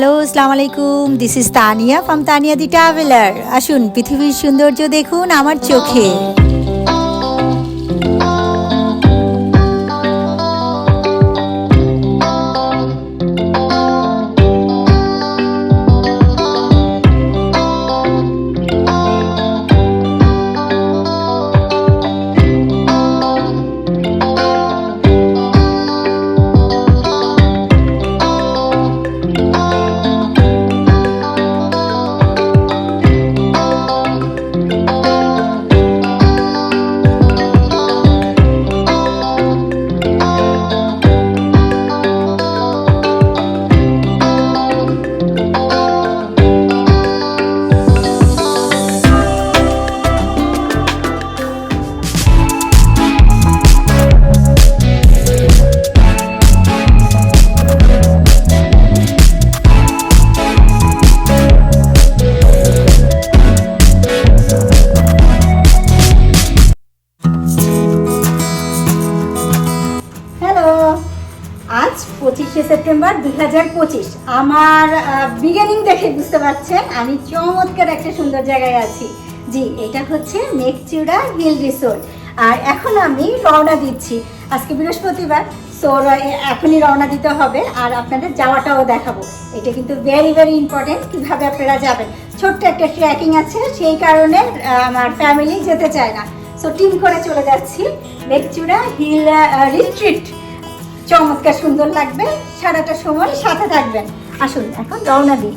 Hello আসসালামু আলাইকুম this is Tania from Tania the traveller আসুন, পৃথিবীর সৌন্দর্য দেখুন আমার চোখে। হাজার পঁচিশ আমার বিগিনিং দেখে বুঝতে পারছেন, আমি চমৎকার একটা সুন্দর জায়গায় আছি। জি, এটা হচ্ছে মেঘচূড়া হিল রিসোর্ট। আর এখন আমি রওনা দিচ্ছি। আজকে বৃহস্পতিবার সো এখনই রওনা দিতে হবে, আর আপনাদের যাওয়াটাও দেখাবো। এটা কিন্তু ভেরি ভেরি ইম্পর্টেন্ট কীভাবে আপনারা যাবেন। ছোট্ট একটা ট্র্যাকিং আছে, সেই কারণে আমার ফ্যামিলি যেতে চায় না। সো টিম করে চলে যাচ্ছি, মেঘচূড়া হিল রিট্রিট চমৎকার সুন্দর লাগবে। সারাটা সময় সাথে থাকবেন। আসুন, এখন রওনা দিই।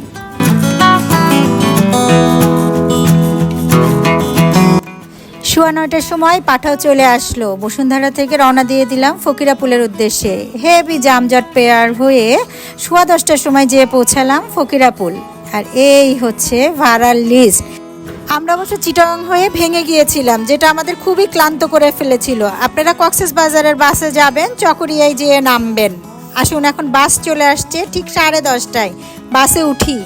সোয়া নয়টার সময় পাঠাও চলে আসলো। বসুন্ধরা থেকে রওনা দিয়ে দিলাম ফকিরাপুলের উদ্দেশ্যে। হেভি জামজট পেয়ার হয়ে সোয়া দশটার সময় যেয়ে পৌঁছালাম ফকিরাপুল। আর এই হচ্ছে ভাড়ার লিস্ট আমরা অবশ্য চিটং হয়ে ভেঙে গিয়েছিলাম, যেটা আমাদের খুবই ক্লান্ত করে ফেলেছিল। আপনারা কক্সেস বাজারের বাসে যাবেন, চকরিয়ায় যেয়ে নামবেন। আসুন, এখন বাস চলে আসছে ঠিক সাড়ে দশটায়। বাসে উঠি।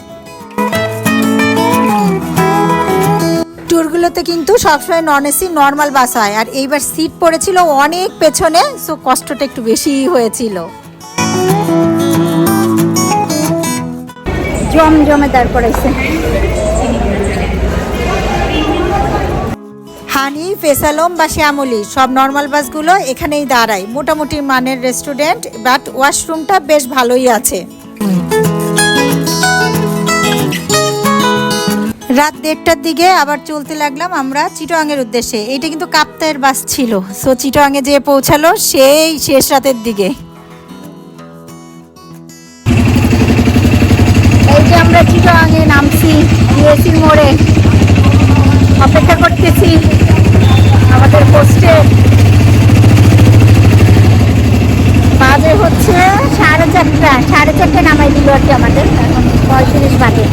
ট্যুরগুলোতে কিন্তু সবসময় নন এসি নর্মাল বাস হয়। আর এইবার সিট পড়েছিল অনেক পেছনে, সো কষ্টটা একটু বেশিই হয়েছিল। জম জমে দাঁড় করাইছে হানি, ফেসালম বা শ্যামলি, সব নর্মাল বাসগুলো এখানেই দাঁড়ায়। মোটামুটি মানের রেস্টুরেন্ট বাট ওয়াশরুমটা বেশ ভালোই আছে। রাত দেড়টার দিকে আবার চলতে লাগলাম আমরা চিটোয়াংয়ের উদ্দেশ্যে। এইটা কিন্তু কাপ্তায়ের বাস ছিল। সো চিটোয়াংয়ে যেয়ে পৌঁছালো সেই শেষ রাতের দিকে। এই যে আমরা চিটোয়াংয়ে নামছি মোড়ে। অপেক্ষা করতেছি। আমাদের পোস্টে বাজে হচ্ছে সাড়ে চারটা, সাড়ে চারটে নামাই দিল আর কি আমাদের। পঁয়ত্রিশ বাজে।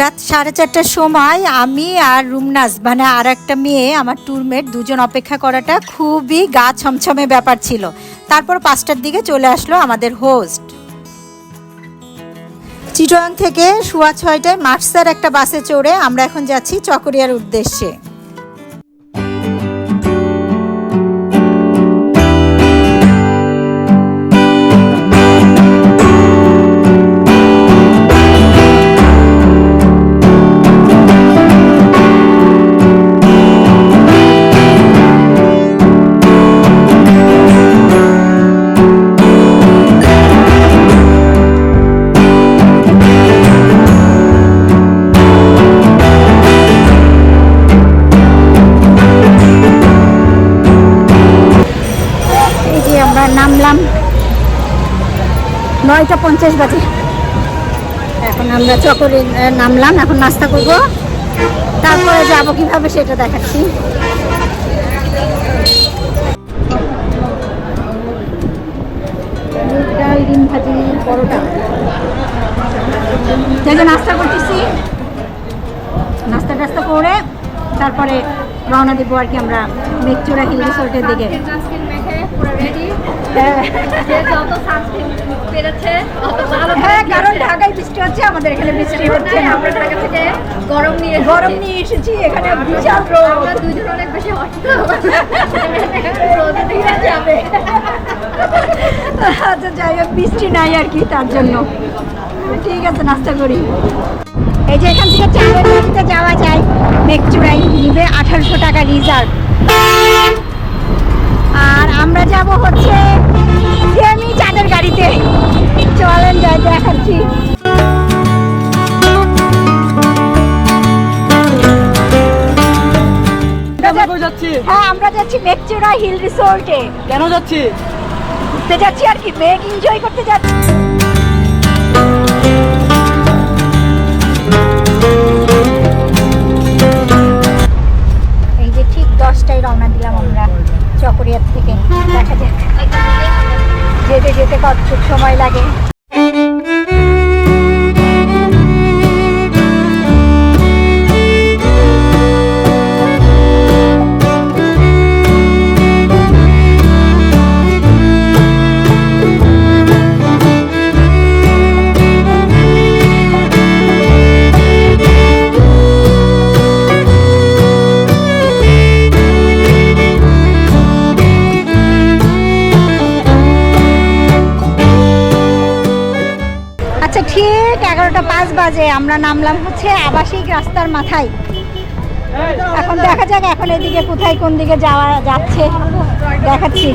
রাত সাড়ে চারটার সময় আমি আর রুমনাস মানে আর একটা মেয়ে, আমার ট্যুরমেট দুজন অপেক্ষা করাটা খুবই গা ছমছমে ব্যাপার ছিল। তারপর পাঁচটার দিকে চলে আসলো আমাদের হোস্ট চিটোয়াং থেকে সোয়া ছয়টায় মার্সার একটা বাসে চড়ে আমরা এখন যাচ্ছি চকরিয়ার উদ্দেশ্যে। পঞ্চাশ বাজে এখন আমরা চকরে নামলাম, এখন নাস্তা করব। তারপরে যাব কীভাবে সেটা দেখাচ্ছি। ডাল, ডিম ভাজি, পরোটা। দেখে নাস্তা করতেছি। নাস্তা টাস্তা করে তারপরে রওনা দিব আর কি আমরা মেঘচোরা হিল রিসোর্টের দিকে। হ্যাঁ। হ্যাঁ কারণ ঢাকায় বৃষ্টি হচ্ছে আমাদের এখানে বৃষ্টি হচ্ছে। আমরা ঢাকা থেকে গরম নিয়ে গরম নিয়ে এসেছি এখানে বিশাল রোদ। দুজন অনেক বেশি অসুস্থ। রোদে দিয়ে যাবে। আচ্ছা যাই হোক বৃষ্টি নাই আর কি তার জন্য। ঠিক আছে নাস্তা করি। এই যে এখান থেকে যাওয়া যায়। মেঘচূড়াই নিবে আঠারোশো টাকা রিজার্ভ। আর আমরা যাব হচ্ছে সেমি চাঁদের গাড়িতে। চলেন যাই দেখাচ্ছি। হ্যাঁ আমরা যাচ্ছি হিল রিসোর্টে। কেন যাচ্ছি? ঘুরতে যাচ্ছি আর কি মেঘ এনজয় করতে যাচ্ছি। এই যে ঠিক দশটায় রওনা দিলাম আমরা। চকরিয়ার থেকে দেখা যাক। যেতে যেতে কতটুক সময় লাগে। বাজে আমরা নামলাম হচ্ছে আবাসিক রাস্তার মাথায়। এখন দেখা যাক এখন এদিকে কোথায় কোন দিকে যাওয়া যাচ্ছে দেখাচ্ছি।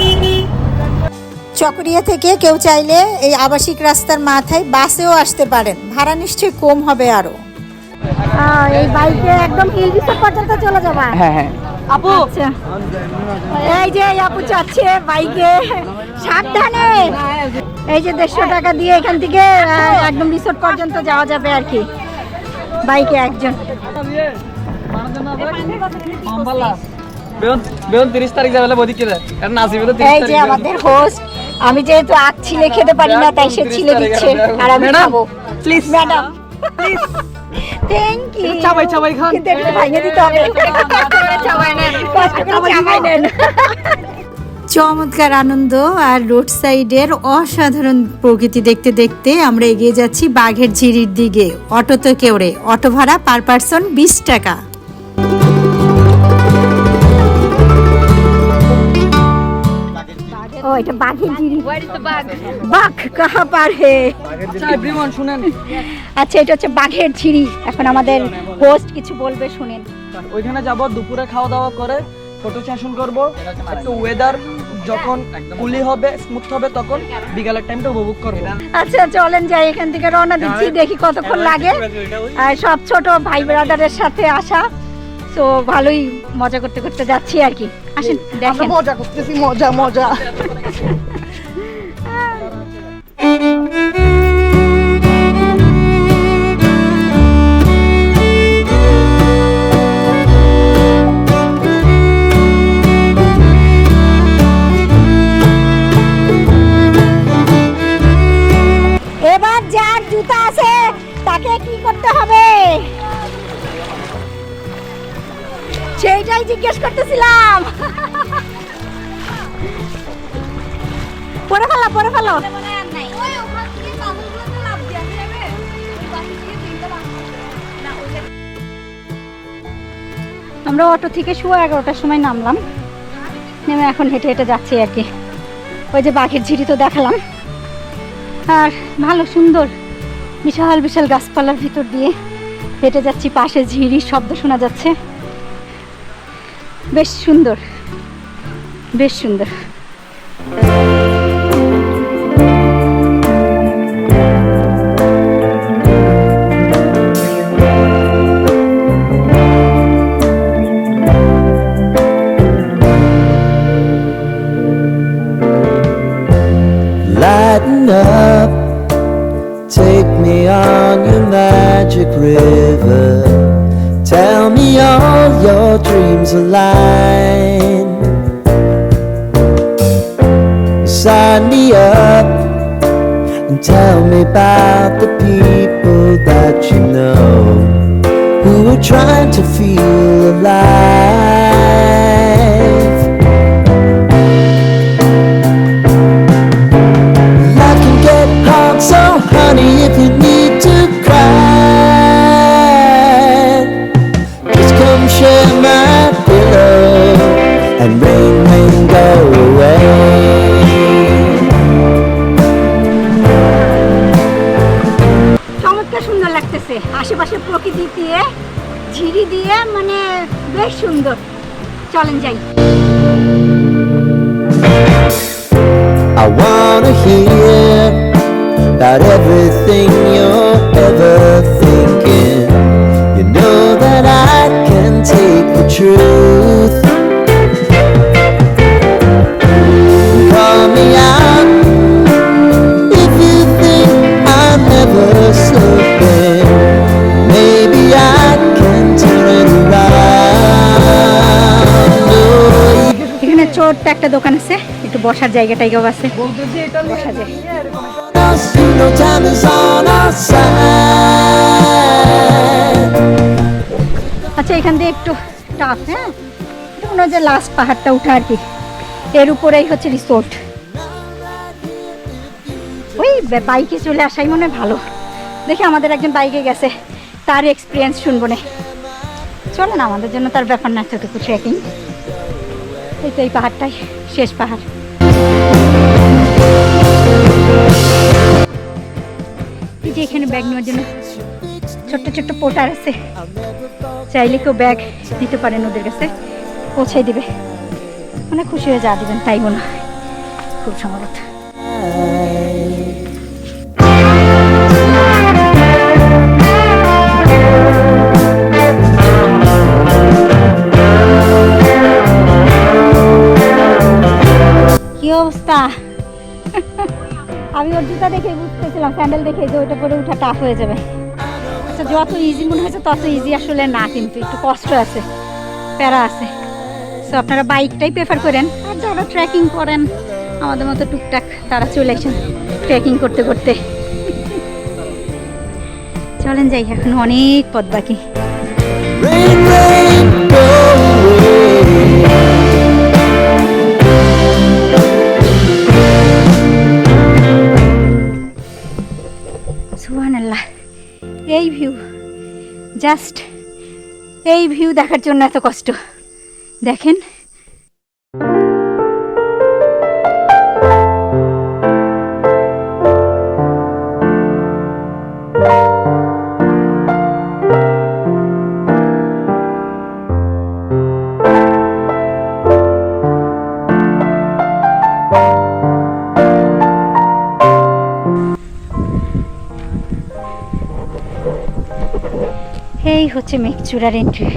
চকরিয়া থেকে কেউ চাইলে এই আবাসিক রাস্তার মাথায় বাসেও আসতে পারেন। ভাড়া নিশ্চয়ই কম হবে আরও। এই বাইকে একদম হিল রিসোর্ট পর্যন্ত চলে যাবা? হ্যাঁ হ্যাঁ। আপু? আচ্ছা। এই যে আপু চাচ্ছে বাইকে। সাবধানে! এই যে দেড়শো টাকা দিয়ে এখান থেকে একদম রিসোর্ট পর্যন্ত যাওয়া যাবে আর কি। বাইকে একজন। বেউন বেউন 30 তারিখ যাবে বদি কি রে কারণ নাসিবে তো 30 এই যে আমাদের হোস্ট আমি যেহেতু আখ ছিলে খেতে পারি না তাই সে ছিলে দিচ্ছে আর আমি খাব। Please madam please thank you চাবাই চাবাই খান। কিন্তু একটু ভাঙিয়ে দিতে হবে। কষ্ট করে চাবাই নেন। চমৎকার আনন্দ আর রোড সাইডের অসাধারণ প্রকৃতি দেখতে দেখতে আমরা এগিয়ে যাচ্ছি বাঘের ঝিরির দিকে। অটো অটোতে কেউরে অটো ভাড়া পার পার্সন বিশ টাকা। ও এটা বাঘের ঝিরি? বাঘ কাহা পার হে? আচ্ছা আচ্ছা এটা হচ্ছে বাঘের ঝিরি। এখন আমাদের হোস্ট কিছু বলবে শুনেন। ওইখানে যাব দুপুরে খাওয়া দাওয়া করে ফটো সেশন করব। একটু ওয়েদার যখন কুলি হবে স্মুথ হবে তখন বিকালের টাইমটা উপভোগ করব। আচ্ছা চলেন যাই এখান থেকে রওনা দিচ্ছি দেখি কতক্ষণ লাগে। আর সব ছোট ভাই ব্রাদারের সাথে আসা। তো ভালোই মজা করতে করতে যাচ্ছি আর কি। আসেন দেখেন। মজা করতেছি মজা মজা। সেইটাই জিজ্ঞেস করতেছিলাম। পরে ফেলো পরে ফেলো। আমরা অটো থেকে শুয়ে এগারোটার সময় নামলাম। নেমে এখন হেঁটে হেঁটে যাচ্ছি আর কি। ওই যে বাঘের ঝিরি তো দেখালাম। আর ভালো সুন্দর, বিশাল বিশাল গাছপালার ভিতর দিয়ে হেঁটে যাচ্ছি, পাশে ঝিরির শব্দ শোনা যাচ্ছে। বেশ সুন্দর বেশ সুন্দর Lighten up, take me on your magic river. Me all your dreams align. Sign me up and tell me about the people that you know who are trying to feel alive. I can get hard, so honey, if you need go away চমৎকার সুন্দর লাগতেছে আশেপাশে প্রকৃতি দিয়ে ঝিরি দিয়ে মানে বেশ সুন্দর চলেন যাই I wanna hear about everything you're ever thinking. You know that I can take the truth. ছোট্ট একটা দোকান আছে, একটু বসার জায়গা টাইগাও আছে. আচ্ছা এখান দিয়ে একটু টাফ হ্যাঁ? মনে হয় যে লাস্ট পাহাড়টা উঠা আর কি। এর উপরেই হচ্ছে রিসোর্ট ওই বাইকে চলে আসাই মনে ভালো। দেখি আমাদের একজন বাইকে গেছে। তার এক্সপিরিয়েন্স শুনব না। চলে না আমাদের জন্য তার ব্যাপার না, এতটুকু ট্রেকিং এই তো এই পাহাড়টাই, শেষ পাহাড়। এই যে এখানে ব্যাগ নেওয়ার জন্য ছোট্ট ছোট্ট পোটার আছে। চাইলে কেউ ব্যাগ দিতে পারেন ওদের কাছে পৌঁছাই দিবে। অনেক খুশি হয়ে যা দিবেন তাই মনে হয় খুব সম্ভবত। অবস্থা। আমি ওর জুতা দেখে বুঝতেছিলাম স্যান্ডেল দেখে যে ওইটা পরে উঠা টাফ হয়ে যাবে। আচ্ছা যত ইজি মনে হয়েছে তত ইজি আসলে না কিন্তু একটু কষ্ট আছে প্যারা আছে। সো আপনারা বাইকটাই প্রেফার করেন আর যারা ট্রেকিং করেন আমাদের মতো টুকটাক তারা চলে আসেন ট্রেকিং করতে করতে। চলেন যাই এখন অনেক পথ বাকি। এই ভিউ জাস্ট এই ভিউ দেখার জন্য এত কষ্ট। দেখেন হচ্ছে মেঘচূড়ার এন্ট্রি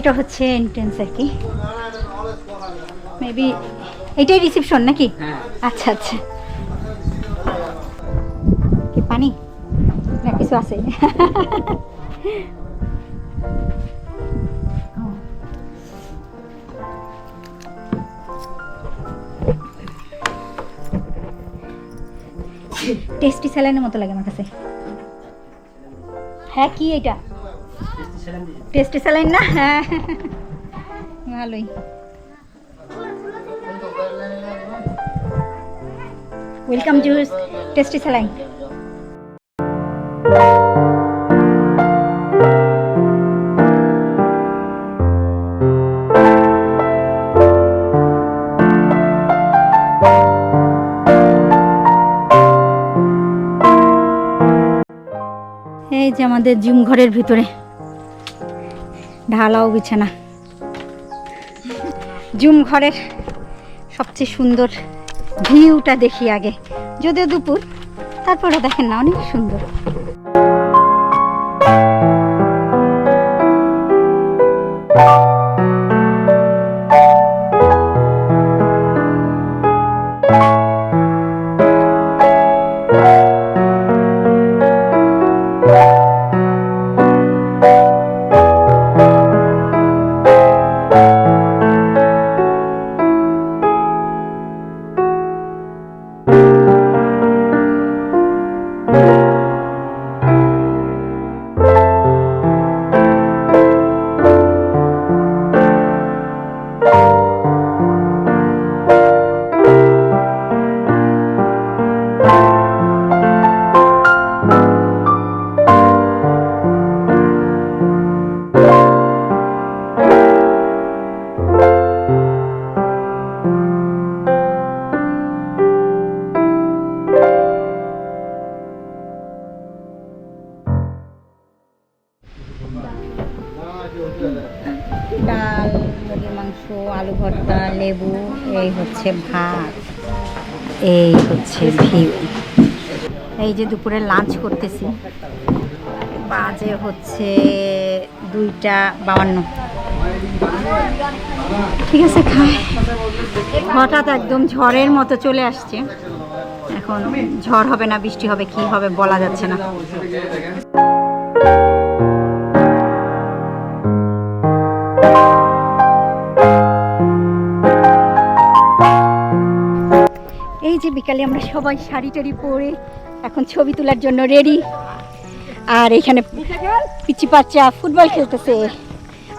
এইটা হচ্ছে এন্ট্রেন্স আর কি। মেবি এটাই রিসেপশন নাকি? আচ্ছা আচ্ছা। কি পানি? না কিছু আছে। টেস্টি স্যালাইনের মতো লাগে আমার কাছে। হ্যাঁ কি এটা? টেস্টি স্যালাইন না? হ্যাঁ। ভালোই। Welcome juice, tasty saline. এই যে আমাদের জিম ঘরের ভিতরে। ঢালাও বিছানা। জুম ঘরের সবচেয়ে সুন্দর ভিউটা দেখি আগে। যদিও দুপুর, তারপরে দেখেন না, অনেক সুন্দর। দুপুরে লাঞ্চ করতেছি। বাজে হচ্ছে দুইটা বাউান্ন। ঠিক আছে, খাই। হঠাৎ একদম ঝড়ের মতো চলে আসছে। এখন ঝড় হবে না, বৃষ্টি হবে, কি হবে বলা যাচ্ছে না। এই যে বিকালে আমরা সবাই শাড়ি টাড়ি পরে এখন ছবি তোলার জন্য রেডি আর এখানে পিচি পাচ্চা ফুটবল খেলতেছে।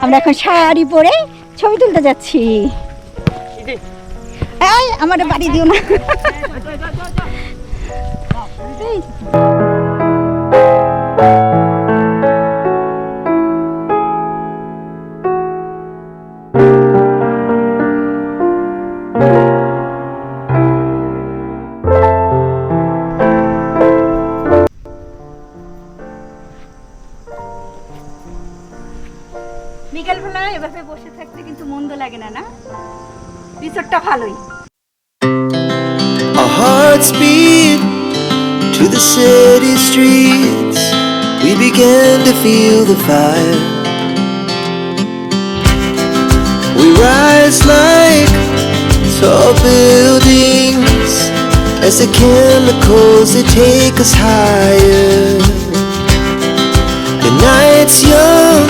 আমরা এখন শাড়ি পরে ছবি তুলতে যাচ্ছি। এই, আমার বাড়ি দিও না। বিকালবেলা এভাবে বসে থাকতে কিন্তু মন্দ লাগে না না রিসোর্টটা ভালোই Our hearts beat to the city streets. We began to feel the fire. We rise like tall buildings as the chemicals they take us higher. The night's young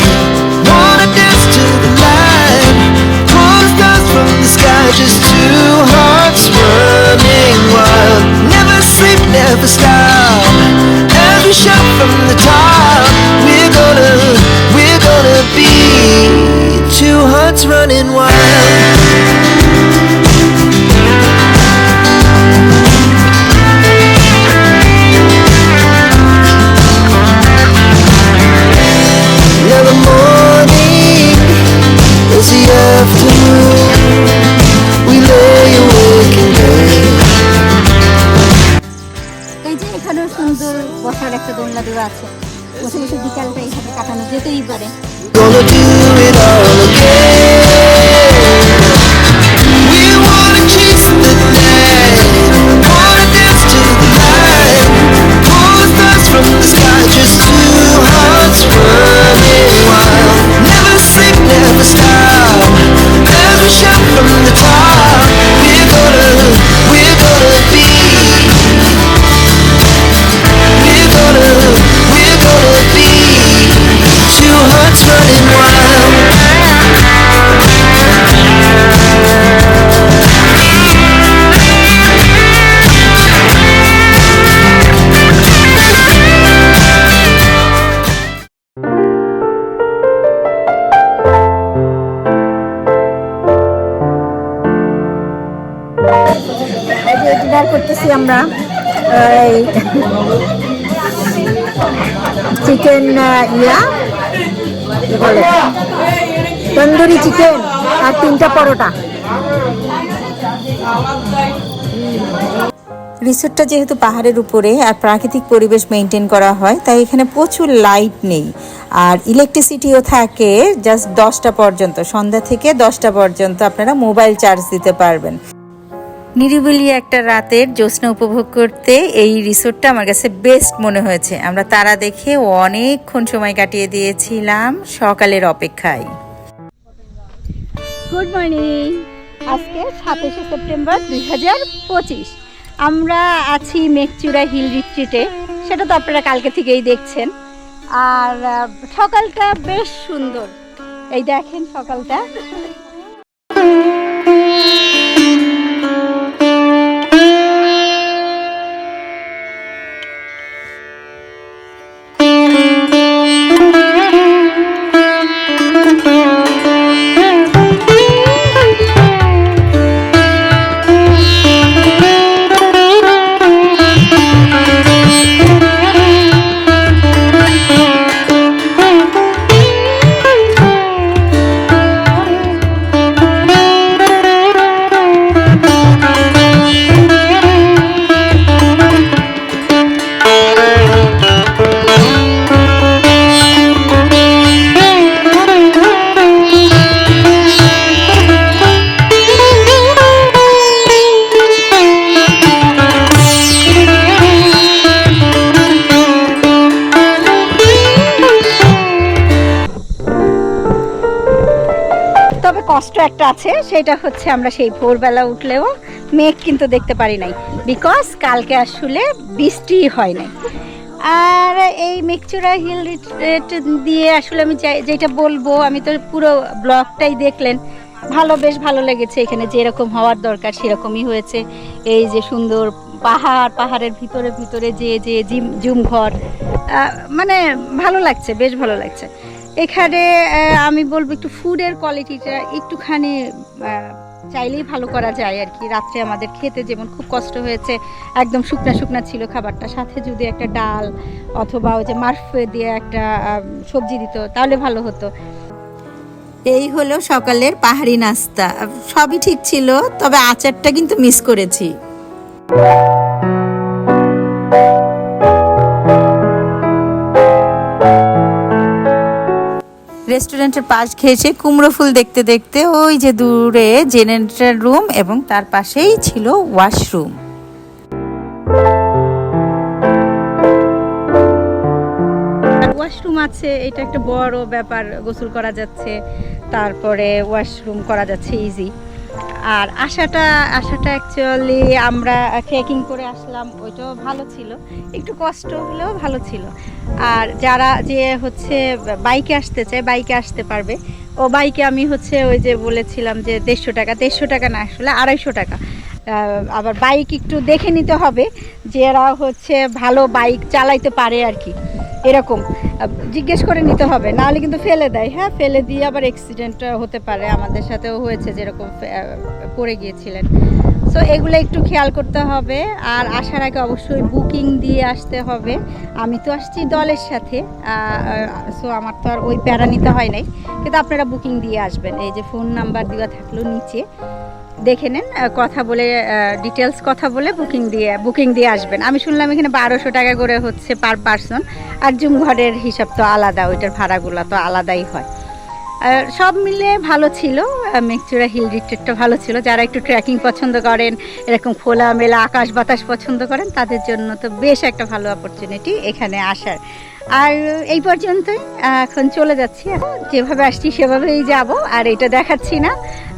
করতেছি আমরা চিকেন ইয়া তন্দুরি চিকেন আর তিনটা পরোটা। রিসোর্টটা যেহেতু পাহাড়ের উপরে আর প্রাকৃতিক পরিবেশ মেনটেন করা হয়, তাই এখানে প্রচুর লাইট নেই। আর ইলেকট্রিসিটিও থাকে জাস্ট দশটা পর্যন্ত, সন্ধ্যা থেকে দশটা পর্যন্ত আপনারা মোবাইল চার্জ দিতে পারবেন। নিরিবিলি একটা রাতের জ্যোৎস্না উপভোগ করতে এই রিসোর্টটা আমার কাছে বেস্ট মনে হয়েছে। আমরা তারা দেখে অনেকক্ষণ সময় কাটিয়ে দিয়েছিলাম সকালের অপেক্ষায়। গুড মর্নিং আজকে সাতাশে সেপ্টেম্বর দুই হাজার পঁচিশ। আমরা আছি মেঘচূড়া হিল রিট্রিটে। সেটা তো আপনারা কালকে থেকেই দেখছেন। আর সকালটা বেশ সুন্দর। এই দেখেন সকালটা। আছে, সেটা হচ্ছে আমরা সেই ভোরবেলা উঠলেও মেঘ কিন্তু দেখতে পারি নাই। বিকজ কালকে আসলে বৃষ্টি হয় নাই। আর এই মেকচুরা হিল দিয়ে আসলে আমি যেটা বলব, আমি তো পুরো ব্লগটাই দেখলেন। ভালো, বেশ ভালো লেগেছে এখানে, যেরকম হওয়ার দরকার সেরকমই হয়েছে। এই যে সুন্দর পাহাড়, পাহাড়ের ভিতরে ভিতরে যে যে, জিম, জুম ঘর মানে ভালো লাগছে, বেশ ভালো লাগছে। এখানে আমি বলব একটু ফুডের কোয়ালিটিটা একটুখানি চাইলেই ভালো করা যায় আর কি। রাত্রে আমাদের খেতে যেমন খুব কষ্ট হয়েছে, একদম শুকনা শুকনা ছিল খাবারটা, সাথে যদি একটা ডাল অথবা ওই যে মারফে দিয়ে একটা সবজি দিত, তাহলে ভালো হতো। এই হলো সকালের পাহাড়ি নাস্তা। সবই ঠিক ছিল, তবে আচারটা কিন্তু মিস করেছি। রেস্টুরেন্টের পাশ ঘেঁষে কুমড়ো ফুল দেখতে দেখতে। ওই যে দূরে জেনারেটর রুম এবং তার পাশেই ছিল ওয়াশরুম। ওয়াশরুম আছে, এটা একটা বড় ব্যাপার গোসল করা যাচ্ছে, তারপরে ওয়াশরুম করা যাচ্ছে ইজি আর আশাটা আশাটা অ্যাকচুয়ালি আমরা ট্রেকিং করে আসলাম, ওইটাও ভালো ছিল। একটু কষ্ট হলেও ভালো ছিল। আর যারা যে হচ্ছে বাইকে আসতে চায় বাইকে আসতে পারবে। ও বাইকে আমি হচ্ছে ওই যে বলেছিলাম যে দেড়শো টাকা দেড়শো টাকা না, আসলে আড়াইশো টাকা। আবার বাইক একটু দেখে নিতে হবে যারা হচ্ছে ভালো বাইক চালাইতে পারে আর কি। এরকম। জিজ্ঞেস করে নিতে হবে, নাহলে কিন্তু ফেলে দেয়। হ্যাঁ ফেলে দিয়ে আবার অ্যাক্সিডেন্ট হতে পারে। আমাদের সাথেও হয়েছে যেরকম পড়ে গিয়েছিলেন। সো এগুলো একটু খেয়াল করতে হবে। আর আসার আগে অবশ্যই বুকিং দিয়ে আসতে হবে। আমি তো আসছি দলের সাথে। সো আমার তো আর ওই প্যারা নিতে হয় নাই। কিন্তু আপনারা বুকিং দিয়ে আসবেন। এই যে ফোন নাম্বার দেওয়া থাকল নিচে। দেখে নেন কথা বলে ডিটেলস কথা বলে বুকিং দিয়ে বুকিং দিয়ে আসবেন। আমি শুনলাম এখানে বারোশো টাকা করে হচ্ছে পার পার্সন আর জুম ঘরের হিসাব তো আলাদা, ওইটার ভাড়াগুলো তো আলাদাই হয়। সব মিলে ভালো ছিল। মেকচুরা হিল রিট্রিটটা ভালো ছিল। যারা একটু ট্রেকিং পছন্দ করেন, এরকম খোলামেলা আকাশ বাতাস পছন্দ করেন, তাদের জন্য তো বেশ একটা ভালো অপরচুনিটি এখানে আসার। আর এই পর্যন্তই, এখন চলে যাচ্ছি যেভাবে আসছি, সেভাবেই যাব, আর এটা দেখাচ্ছি না।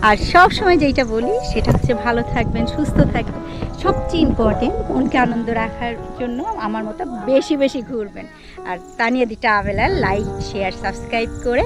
আর সব সময় যেটা বলি, সেটা হচ্ছে ভালো থাকবেন, সুস্থ থাকবেন। সবচেয়ে ইম্পর্টেন্ট মনকে আনন্দ রাখার জন্য আমার মতো বেশি বেশি ঘুরবেন। আর তানিয়া দিটা আবেলার লাইক শেয়ার সাবস্ক্রাইব করে